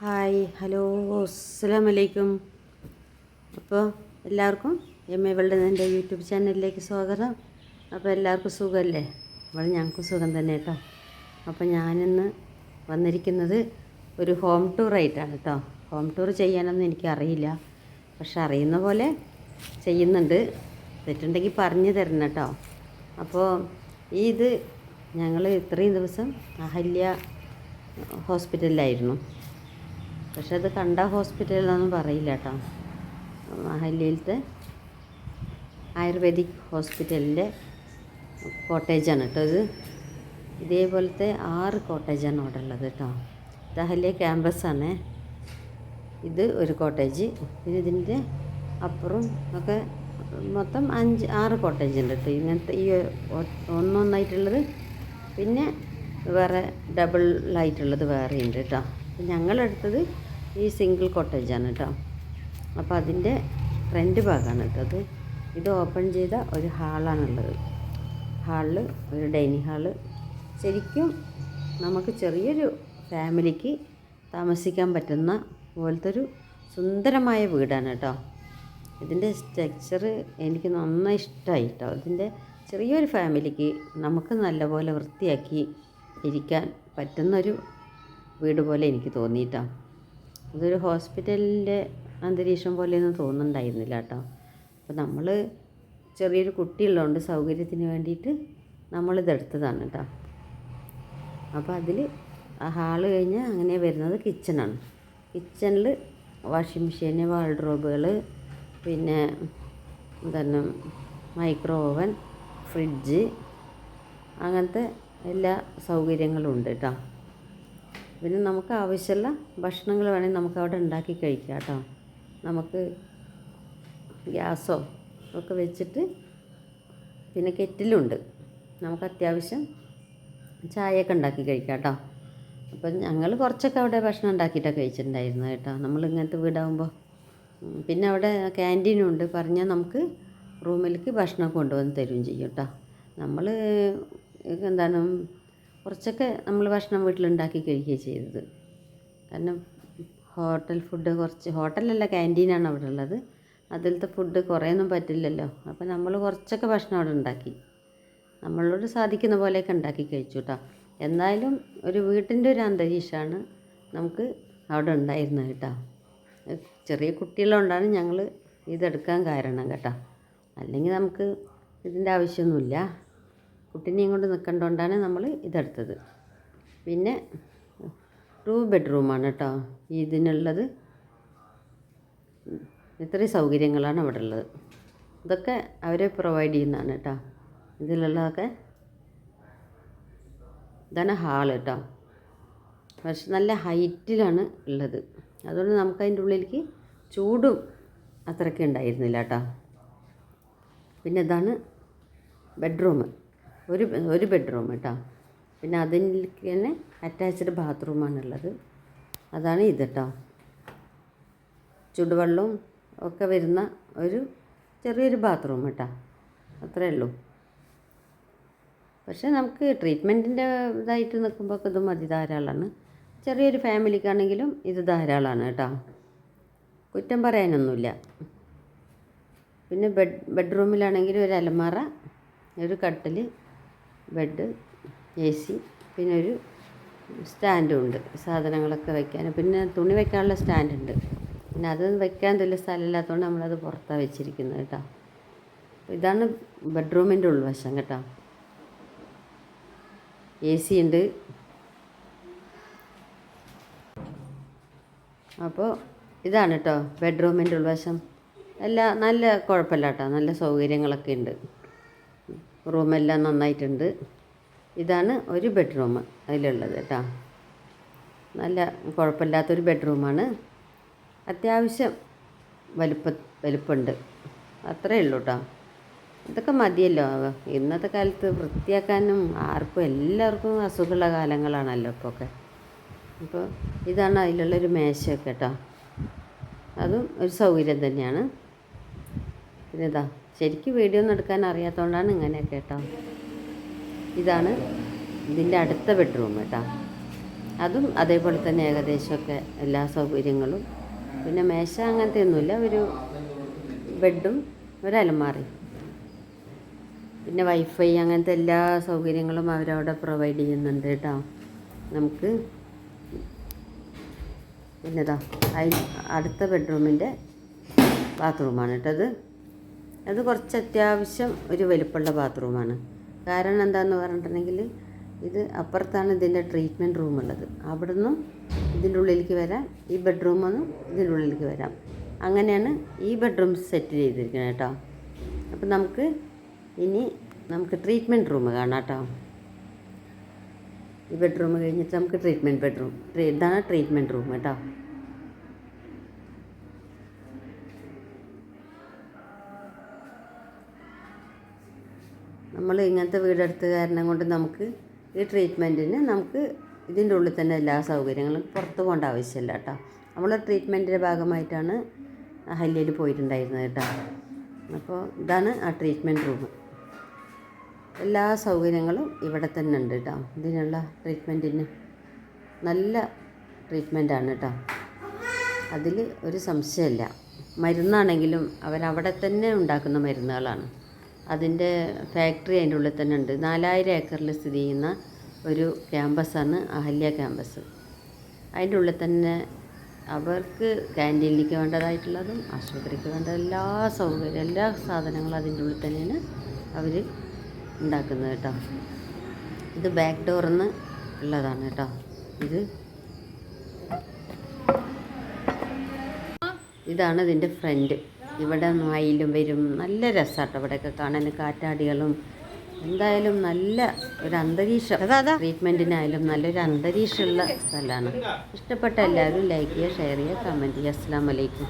Hi hello അസ്സാം വലൈക്കും അപ്പോൾ എല്ലാവർക്കും എം എ വേൾഡ് എന്റെ യൂട്യൂബ് ചാനലിലേക്ക് സ്വാഗതം. അപ്പോൾ എല്ലാവർക്കും സുഖമല്ലേ? അപ്പോൾ ഞങ്ങൾക്ക് സുഖം തന്നെ കേട്ടോ. അപ്പോൾ ഞാനിന്ന് വന്നിരിക്കുന്നത് ഒരു ഹോം ടൂർ ആയിട്ടാണ് കേട്ടോ. ഹോം ടൂർ ചെയ്യാനൊന്നും എനിക്കറിയില്ല. പക്ഷെ അറിയുന്ന പോലെ ചെയ്യുന്നുണ്ട്. തെറ്റുണ്ടെങ്കിൽ പറഞ്ഞു തരണം കേട്ടോ. അപ്പോൾ ഈ ഇത് ഞങ്ങൾ ഇത്രയും ദിവസം അഹല്യ ഹോസ്പിറ്റലിലായിരുന്നു. പക്ഷെ അത് കണ്ട ഹോസ്പിറ്റലിലൊന്നും പറയില്ല കേട്ടോ. മഹല്ലിയിലത്തെ ആയുർവേദിക് ഹോസ്പിറ്റലിന്റെ കോട്ടേജാണ് കേട്ടോ ഇത്. ഇതേപോലത്തെ ആറ് കോട്ടേജാണ് അവിടെ ഉള്ളത് കേട്ടോ. ദഹല്യ ക്യാമ്പസാണ്. ഇത് ഒരു കോട്ടേജ്. പിന്നെ ഇതിന്റെ അപ്പുറം ഒക്കെ മൊത്തം അഞ്ച് ആറ് കോട്ടേജ് ഉണ്ട് കേട്ടോ. ഇങ്ങനത്തെ ഈ ഒന്നൊന്നായിട്ടുള്ളത് പിന്നെ വേറെ ഡബിളായിട്ടുള്ളത് വേറെ ഉണ്ട് കേട്ടോ. ഞങ്ങളെടുത്തത് ഈ സിംഗിൾ കോട്ടേജാണ് കേട്ടോ അപ്പോൾ അതിന്റെ ഫ്രണ്ട് ഭാഗമാണ് കേട്ടോ അത്. ഇത് ഓപ്പൺ ചെയ്ത ഒരു ഹാളാണുള്ളത് ഹാളിൽ ഒരു ഡൈനിങ് ഹാൾ ശരിക്കും നമുക്ക് ചെറിയൊരു ഫാമിലിക്ക് താമസിക്കാൻ പറ്റുന്ന പോലത്തെ ഒരു സുന്ദരമായ വീടാണ് കേട്ടോ ഇതിന്റെ സ്ട്രക്ചർ എനിക്ക് നന്നായി ഇഷ്ടമായി കേട്ടോ ഇതിന്റെ ചെറിയൊരു ഫാമിലിക്ക് നമുക്ക് നല്ലപോലെ വൃത്തിയാക്കി ഇരിക്കാൻ പറ്റുന്നൊരു വീട് പോലെ എനിക്ക് തോന്നിയിട്ടോ ഇതൊരു ഹോസ്പിറ്റലിന്റെ അന്തരീക്ഷം പോലെയൊന്നും തോന്നുന്നുണ്ടായിരുന്നില്ല കേട്ടോ. അപ്പോൾ നമ്മൾ ചെറിയൊരു കുട്ടിയുള്ളതുകൊണ്ട് സൗകര്യത്തിന് വേണ്ടിയിട്ട് നമ്മളിതെടുത്തതാണ് കേട്ടോ. അപ്പോൾ അതിൽ ആ ഹാൾ കഴിഞ്ഞ് അങ്ങനെ വരുന്നത് കിച്ചണാണ്. കിച്ചണിൽ വാഷിംഗ് മെഷീന് വാൾഡ്രോബുകൾ പിന്നെ എന്താണ് മൈക്രോ ഓവൻ ഫ്രിഡ്ജ് അങ്ങനത്തെ എല്ലാ സൗകര്യങ്ങളും ഉണ്ട് കേട്ടോ. പിന്നെ നമുക്ക് ആവശ്യമുള്ള ഭക്ഷണങ്ങൾ വേണമെങ്കിൽ നമുക്ക് അവിടെ ഉണ്ടാക്കി കഴിക്കാം കേട്ടോ. നമുക്ക് ഗ്യാസോ ഒക്കെ വെച്ചിട്ട് പിന്നെ കെറ്റിലുണ്ട്. നമുക്ക് അത്യാവശ്യം ചായയൊക്കെ ഉണ്ടാക്കി കഴിക്കാം കേട്ടോ. അപ്പം ഞങ്ങൾ കുറച്ചൊക്കെ അവിടെ ഭക്ഷണം ഉണ്ടാക്കിയിട്ടൊക്കെ കഴിച്ചിട്ടുണ്ടായിരുന്നു കേട്ടോ. നമ്മൾ ഇങ്ങനത്തെ വീടാകുമ്പോൾ പിന്നെ അവിടെ ക്യാന്റീനും ഉണ്ട്. പറഞ്ഞാൽ നമുക്ക് റൂമിലേക്ക് ഭക്ഷണം കൊണ്ടുവന്ന് തരുകയും ചെയ്യും കേട്ടോ. നമ്മൾ എന്താണ് കുറച്ചൊക്കെ നമ്മൾ ഭക്ഷണം വീട്ടിലുണ്ടാക്കി കഴിക്കുകയാണ് ചെയ്തത്. കാരണം ഹോട്ടൽ ഫുഡ് കുറച്ച് ഹോട്ടലല്ല ക്യാന്റീനാണ് അവിടെ ഉള്ളത്. അതിലത്തെ ഫുഡ് കുറേയൊന്നും പറ്റില്ലല്ലോ. അപ്പോൾ നമ്മൾ കുറച്ചൊക്കെ ഭക്ഷണം അവിടെ ഉണ്ടാക്കി. നമ്മളോട് സാധിക്കുന്ന പോലെയൊക്കെ ഉണ്ടാക്കി കഴിച്ചു കേട്ടോ. എന്നാലും ഒരു വീട്ടിന്റെ ഒരു അന്തരീക്ഷമാണ് നമുക്ക് അവിടെ ഉണ്ടായിരുന്നത് കേട്ടോ. ചെറിയ കുട്ടികളുണ്ടാണ് ഞങ്ങൾ ഇതെടുക്കാൻ കാരണം കേട്ടോ. അല്ലെങ്കിൽ നമുക്ക് ഇതിന്റെ ആവശ്യമൊന്നുമില്ല. കുട്ടീനെയും കൊണ്ട് നിൽക്കേണ്ടതുകൊണ്ടാണ് നമ്മൾ ഇതെടുത്തത്. പിന്നെ ടു ബെഡ്റൂമാണ് കേട്ടോ. ഇതിനുള്ളത് ഇത്രയും സൗകര്യങ്ങളാണ് അവിടെ ഉള്ളത്. ഇതൊക്കെ അവരെ പ്രൊവൈഡ് ചെയ്യുന്നതാണ് കേട്ടോ. ഇതിലുള്ളതൊക്കെ ഇതാണ് ഹാൾ കേട്ടോ. പക്ഷെ നല്ല ഹൈറ്റിലാണ് ഉള്ളത്. അതുകൊണ്ട് നമുക്ക് അതിന്റെ ഉള്ളിലേക്ക് ചൂടും അത്രയ്ക്ക് ഉണ്ടായിരുന്നില്ല കേട്ടോ. പിന്നെ ഇതാണ് ബെഡ്റൂം ഒരു ഒരു ബെഡ്റൂം കേട്ടോ പിന്നെ അതിലേക്ക് തന്നെ അറ്റാച്ച്ഡ് ബാത്റൂമാണുള്ളത് അതാണ് ഇത് കേട്ടോ ചുടുവെള്ളവും ഒക്കെ വരുന്ന ഒരു ചെറിയൊരു ബാത്റൂം കേട്ടോ അത്രയേ ഉള്ളൂ. പക്ഷേ നമുക്ക് ട്രീറ്റ്മെന്റിന്റെ ഇതായിട്ട് നിൽക്കുമ്പോൾ ഇത് മതി ധാരാളമാണ് ചെറിയൊരു ഫാമിലിക്കാണെങ്കിലും ഇത് ധാരാളമാണ് കേട്ടോ കുറ്റം പറയാനൊന്നുമില്ല. പിന്നെ ബെഡ് ബെഡ്റൂമിലാണെങ്കിൽ ഒരു അലമാറ ഒരു കട്ടിൽ ബെഡ് എ സി പിന്നെ ഒരു സ്റ്റാൻഡും ഉണ്ട് സാധനങ്ങളൊക്കെ വെക്കാൻ. പിന്നെ തുണി വെക്കാനുള്ള സ്റ്റാൻഡുണ്ട്. പിന്നെ അത് വെക്കാൻ തല്ല സ്ഥലമില്ലാത്തതുകൊണ്ട് നമ്മളത് പുറത്താണ് വെച്ചിരിക്കുന്നത് കേട്ടോ. ഇതാണ് ബെഡ്റൂമിന്റെ ഉൾവശം കേട്ടോ. എ സി ഉണ്ട്. അപ്പോൾ ഇതാണ് കേട്ടോ ബെഡ്റൂമിന്റെ ഉൾവശം. എല്ലാം നല്ല കുഴപ്പമില്ല കേട്ടോ. നല്ല സൗകര്യങ്ങളൊക്കെ ഉണ്ട്. റൂമെല്ലാം നന്നായിട്ടുണ്ട്. ഇതാണ് ഒരു ബെഡ്റൂം അതിലുള്ളത് കേട്ടോ. നല്ല കുഴപ്പമില്ലാത്തൊരു ബെഡ്റൂമാണ്. അത്യാവശ്യം വലുപ്പ വലുപ്പമുണ്ട്. അത്രയേ ഉള്ളൂ കേട്ടോ. ഇതൊക്കെ മതിയല്ലോ. ഇന്നത്തെ കാലത്ത് വൃത്തിയാക്കാനും ആർക്കും എല്ലാവർക്കും അസുഖമുള്ള കാലങ്ങളാണല്ലോ ഇപ്പോൾ ഒക്കെ അപ്പോൾ ഇതാണ് അതിലുള്ളൊരു മേശയൊക്കെ കേട്ടോ. അതും ഒരു സൗകര്യം തന്നെയാണ്. പിന്നെ ഇതാ ശരിക്കും വീഡിയോ ഒന്നും എടുക്കാൻ അറിയാത്തതുകൊണ്ടാണ് ഇങ്ങനെ കേട്ടോ. ഇതാണ് ഇതിന്റെ അടുത്ത ബെഡ്റൂം കേട്ടോ. അതും അതേപോലെ തന്നെ ഏകദേശമൊക്കെ എല്ലാ സൗകര്യങ്ങളും. പിന്നെ മേശ അങ്ങനത്തെ ഒന്നുമില്ല ഒരു ബെഡും ഒരു അലമാറി പിന്നെ വൈഫൈ അങ്ങനത്തെ എല്ലാ സൗകര്യങ്ങളും അവരവിടെ പ്രൊവൈഡ് ചെയ്യുന്നുണ്ട് കേട്ടോ. നമുക്ക് പിന്നെതാ അടുത്ത ബെഡ്റൂമിന്റെ ബാത്റൂമാണ് കേട്ടത് അത് കുറച്ച് അത്യാവശ്യം ഒരു വലുപ്പമുള്ള ബാത്റൂമാണ്. കാരണം എന്താണെന്ന് പറഞ്ഞിട്ടുണ്ടെങ്കിൽ ഇത് അപ്പുറത്താണ് ഇതിന്റെ ട്രീറ്റ്മെന്റ് റൂം ഉള്ളത്. അവിടെ നിന്നും ഇതിന്റെ ഉള്ളിലേക്ക് വരാം ഈ ബെഡ്റൂമിൽ നിന്നും ഇതിന്റെ ഉള്ളിലേക്ക് വരാം. അങ്ങനെയാണ് ഈ ബെഡ്റൂം സെറ്റ് ചെയ്തിരിക്കുന്നത് കേട്ടോ. അപ്പം നമുക്ക് ഇനി നമുക്ക് ട്രീറ്റ്മെന്റ് റൂം കാണാം കേട്ടോ. ഈ ബെഡ്റൂം കഴിഞ്ഞിട്ട് നമുക്ക് ട്രീറ്റ്മെന്റ് ബെഡ്റൂം ഇതാണ് ട്രീറ്റ്മെന്റ് റൂം കേട്ടോ. നമ്മൾ ഇങ്ങനത്തെ വീടെടുത്ത കാരണം കൊണ്ട് നമുക്ക് ഈ ട്രീറ്റ്മെന്റിന് നമുക്ക് ഇതിന്റെ ഉള്ളിൽ തന്നെ എല്ലാ സൗകര്യങ്ങളും പുറത്ത് പോകേണ്ട ആവശ്യമില്ല കേട്ടോ. നമ്മൾ ട്രീറ്റ്മെന്റിന്റെ ഭാഗമായിട്ടാണ് ഹല്യയിൽ പോയിട്ടുണ്ടായിരുന്നത് കേട്ടോ. അപ്പോൾ ഇതാണ് ആ ട്രീറ്റ്മെന്റ് റൂം എല്ലാ സൗകര്യങ്ങളും ഇവിടെ തന്നെ ഉണ്ട് കേട്ടോ. ഇതിനുള്ള ട്രീറ്റ്മെന്റിന് നല്ല ട്രീറ്റ്മെന്റാണ് കേട്ടോ. അതിൽ ഒരു സംശയമില്ല. മരുന്നാണെങ്കിലും അവരവിടെ തന്നെ ഉണ്ടാക്കുന്ന മരുന്നുകളാണ്. അതിന്റെ ഫാക്ടറി അതിന്റെ ഉള്ളിൽ തന്നെ ഉണ്ട്. നാലായിരം ഏക്കറിൽ സ്ഥിതി ചെയ്യുന്ന ഒരു ക്യാമ്പസാണ് അഹല്യ ക്യാമ്പസ്. അതിന്റെ ഉള്ളിൽ തന്നെ അവർക്ക് ക്യാന്റീനിലേക്ക് വേണ്ടതായിട്ടുള്ളതും ആശുപത്രിക്ക് വേണ്ട എല്ലാ സൗകര്യം എല്ലാ സാധനങ്ങളും അതിന്റെ ഉള്ളിൽ തന്നെയാണ് അവർ ഉണ്ടാക്കുന്നത് കേട്ടോ. ഇത് ബാക്ക് ഡോറിന്ന് ഉള്ളതാണ് കേട്ടോ. ഇത് ഇതാണ് ഇതിന്റെ ഫ്രണ്ട് ഇവിടെ മയിലും വരും. നല്ല രസമാട്ടോ ഇവിടെയൊക്കെ കാണാൻ. കാറ്റാടികളും എന്തായാലും നല്ല ഒരു അന്തരീക്ഷം. ട്രീറ്റ്മെന്റിനായാലും നല്ലൊരു അന്തരീക്ഷമുള്ള സ്ഥലമാണ്. ഇഷ്ടപ്പെട്ട എല്ലാവരും ലൈക്ക് ചെയ്യുക ഷെയർ ചെയ്യുക കമന്റ് ചെയ്യുക. അസ്സാം വലൈക്കും